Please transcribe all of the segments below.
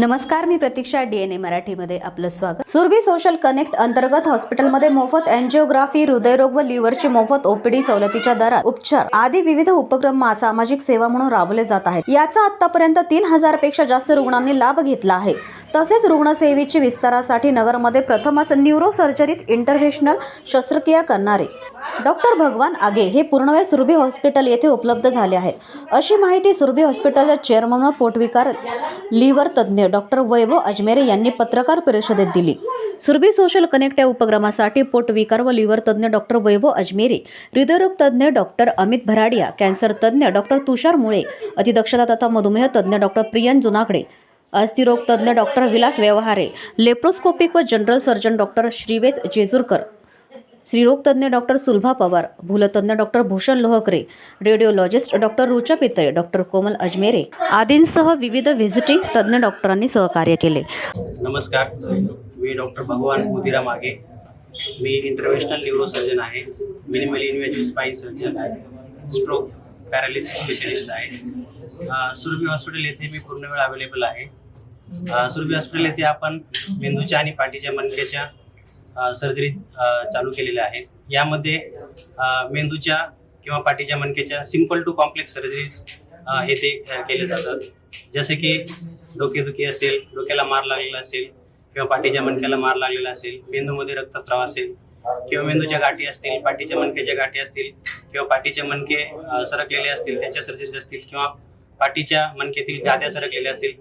नमस्कार मी प्रतीक्षा डीएनए मराठीमध्ये आपलं स्वागत. सुरभी सोशल कनेक्ट अंतर्गत हॉस्पिटलमध्ये मोफत अँजिओग्राफी हृदयरोग व लिव्हरची मोफत ओपीडी सवलतीच्या दरात उपचार. आदी विविध उपक्रम सामाजिक सेवा म्हणून राबवले जात आहेत. याचा आतापर्यंत तीन हजारपेक्षा जास्त रुग्णांनी लाभ घेतला आहे. तसेच रुग्णसेवेची विस्तारासाठी नगरमध्ये प्रथमच न्यूरो सर्जरीत इंटरव्हेशनल शस्त्रक्रिया करणारे डॉक्टर भगवान आगे हे पूर्णवेळ सुरभी हॉस्पिटल येथे उपलब्ध झाले आहेत. अशी माहिती सुरभी हॉस्पिटलच्या चेअरमन व पोटविकार लिव्हर तज्ज्ञ डॉक्टर वैभव अजमेरे यांनी पत्रकार परिषदेत दिली. सुरभी सोशल कनेक्ट या उपक्रमासाठी पोटविकार व लिव्हर तज्ज्ञ डॉक्टर वैभव अजमेरे हृदयरोग तज्ज्ञ डॉक्टर अमित भराडिया कॅन्सर तज्ज्ञ डॉक्टर तुषार मुळे अतिदक्षता तथा मधुमेह तज्ज्ञ डॉक्टर प्रियन जुनाकडे अस्थिरोग तज्ज्ञ डॉक्टर विलास व्यवहारे लेप्रोस्कोपिक व general surgeon doctor Shrivej Jejurkar स्त्रीरोगतज्ज्ञ doctor Sulabha Pawar भूलतज्ञ doctor Bhushan Lohkare radiologist doctor Rucha Pitale doctor Komal Ajmere आदींसह विविध व्हिजिटिंग तज्ज्ञ डॉक्टरांनी सहकार्य केले. नमस्कार. मी डॉक्टर भगवान मोतीराम मागे मी इंटरव्हेशनल न्यूरोसर्जन आहे. Minimal invasive spine surgeon stroke paralysis specialist आहे. सुरभी हॉस्पिटल येथे मी पूर्ण वेळ अवेलेबल आहे. सुरभी हॉस्पिटल येथे आपण मेंदूच्या आणि पाठीच्या मणक्याच्या सर्जरी चालू केलेल्या आहेत. यामध्ये मेंदूच्या किंवा पाठीच्या मणक्याच्या सिंपल टू कॉम्प्लेक्स सर्जरीज हे ते केले जातात. जसे की डोकेदुखी असेल डोक्याला मार लागलेला असेल किंवा पाठीच्या मणक्याला मार लागलेला असेल मेंदूमध्ये रक्तस्राव असेल किंवा मेंदूच्या गाठी असतील पाठीच्या मणक्याच्या गाठी असतील किंवा पाठीचे मणके सरकलेले असतील त्याच्या सर्जरीज असतील किंवा पाठीच्या मणक्यातील गाद्या सरकलेल्या असतील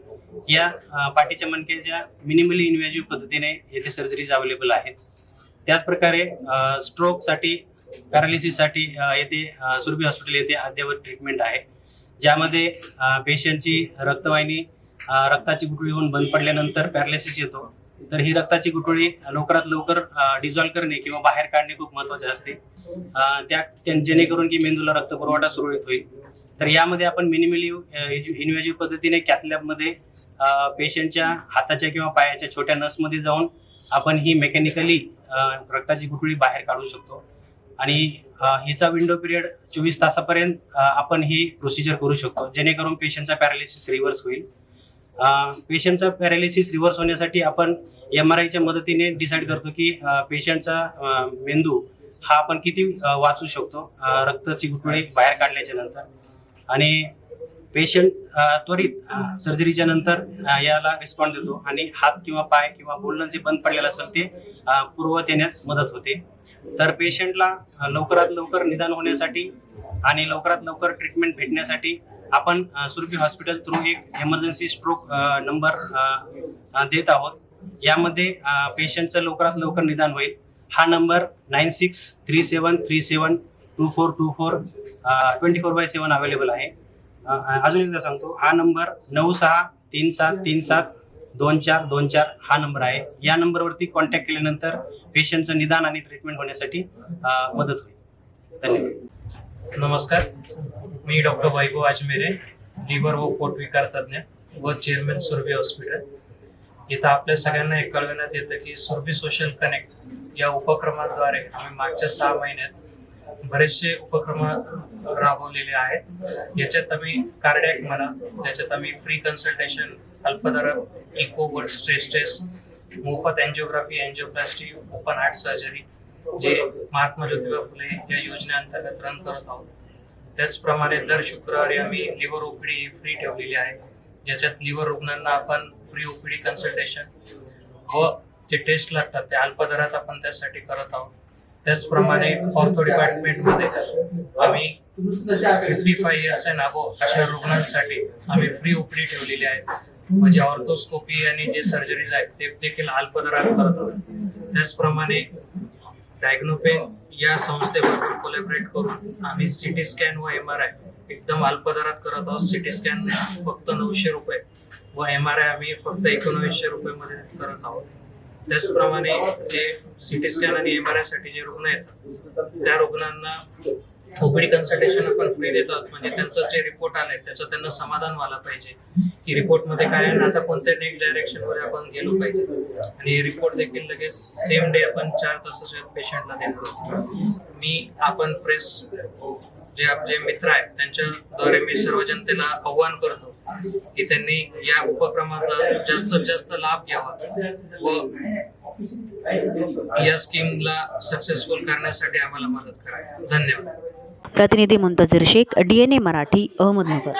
या पाठीच्या मणक्याच्या मिनिमली इन्व्हेजिव्ह पद्धतीने येथे सर्जरीज अवेलेबल आहेत. त्याच प्रकारे स्ट्रोकसाठी पॅरालिसिससाठी येथे सुरभी हॉस्पिटल येथे अद्ययावत ट्रीटमेंट आहे. ज्यामध्ये पेशंटची रक्तवाहिनी रक्ताची गुठळी होऊन बंद पडल्यानंतर पॅरालिसिस येतो. तर ही रक्ताची गुठळी लवकरात लवकर डिझॉल्व करणे किंवा बाहेर काढणे खूप महत्त्वाचे असते. त्या जेणेकरून की मेंदूला रक्त पुरवठा सुरळीत होईल. तर यामध्ये आपण मिनिमली इन्व्हेजिव्ह पद्धतीने कॅथलॅबमध्ये पेशंटच्या हाताच्या किंवा पायाच्या छोट्या नसमध्ये जाऊन आपण ही मेकॅनिकली रक्ताची गुठळी बाहेर काढू शकतो. आणि हिचा विंडो पिरियड चोवीस तासापर्यंत आपण ही प्रोसिजर करू शकतो. जेणेकरून पेशंटचा पॅरालिसिस रिव्हर्स होईल. पेशंटचा पॅरालिसिस रिव्हर्स होण्यासाठी आपण एम आर आयच्या मदतीने डिसाईड करतो की पेशंटचा मेंदू हा आपण किती वाचू शकतो रक्ताची गुठळी बाहेर काढल्याच्या नंतर. आणि पेशंट त्वरित सर्जरीच्या नंतर याला रिस्पॉन्ड देतो. आणि हात किंवा पाय किंवा बोलणं जे बंद पडलेलं असेल ते पूर्व देण्यास येण्यास मदत होते. तर पेशंटला लवकरात लवकर निदान होण्यासाठी आणि लवकरात लवकर ट्रीटमेंट भेटण्यासाठी आपण सुरभी हॉस्पिटल थ्रू एक एमर्जन्सी स्ट्रोक नंबर देत आहोत. यामध्ये पेशंटचं लवकरात लवकर निदान होईल. हा number nine six three seven three seven two four two four twenty four by seven available आहे. Uh, uh, अजून एकदा सांगतो हा नंबर नऊ सहा तीन सात तीन सात दोन चार दोन चार हा नंबर आहे. या नंबरवरती कॉन्टॅक्ट केल्यानंतर पेशंटचं निदान आणि ट्रीटमेंट होण्यासाठी uh, मदत होईल. धन्यवाद. नमस्कार. मी डॉक्टर वैभव आजमेरे लिव्हर व पोटविकार तज्ज्ञ व चेअरमॅन सुरभी हॉस्पिटल. इथं आपल्या सगळ्यांना हे कळविण्यात येतं की सुरभी सोशल कनेक्ट या उपक्रमाद्वारे आम्ही मागच्या सहा महिन्यात बरेचसे उपक्रम राबवलेले आहेत. याच्यात आम्ही कार्डॅक म्हणा त्याच्यात आम्ही फ्री कन्सल्टेशन अल्पदरात इको वर्ड स्ट्रेस टेस्ट मोफत angiography angioplasty open heart surgery जे महात्मा ज्योतिबा फुले या योजनेअंतर्गत रन करत आहोत. त्याचप्रमाणे दर शुक्रवारी आम्ही लिव्हर ओपीडी फ्री ठेवलेली आहे. ज्याच्यात लिव्हर रुग्णांना आपण फ्री ओपीडी कन्सल्टेशन व जे टेस्ट लागतात ते अल्पदरात आपण त्यासाठी करत आहोत. त्याचप्रमाणे ऑर्थो डिपार्टमेंटमध्ये आम्ही fifty five years and above अशा रुग्णांसाठी आम्ही फ्री ओपीडी ठेवलेली आहे. म्हणजे ऑर्थोस्कोपी आणि जे सर्जरीज आहेत ते देखील अल्प दरात करत आहोत. त्याचप्रमाणे डायग्नोपेन या संस्थेबरोबर कोलॅबरेट करून आम्ही सिटी स्कॅन व एम आर आय एकदम अल्प दरात करत आहोत. सिटी स्कॅन फक्त नऊशे रुपये व एम आर आय आम्ही फक्त एकोणवीसशे रुपये मध्ये करत आहोत. त्याचप्रमाणे जे सिटी स्कॅन आणि एम आर आयसाठी जे रुग्ण आहेत त्या रुग्णांना ओपीडी कन्सल्टेशन आपण फ्री देतो. म्हणजे त्यांचं जे रिपोर्ट आले त्याचं त्यांना समाधान व्हायला पाहिजे. की रिपोर्टमध्ये काय आहे आता कोणत्या नेक्स्ट डायरेक्शनमध्ये आपण गेलो पाहिजे. आणि रिपोर्ट देखील लगेच सेम डे आपण चार तासाच्या पेशंटला देणार आहोत. मी आपण प्रेस जे आपले मित्र आहेत त्यांच्याद्वारे मी सर्व जनतेला आव्हान करतो की त्यांनी या उपक्रमाचा जास्तीत जास्त लाभ घ्यावा व या स्कीमला सक्सेसफुल करण्यासाठी आम्हाला मदत करा. धन्यवाद. प्रतिनिधी मुंतजीर शेख डीएनए मराठी अहमदनगर.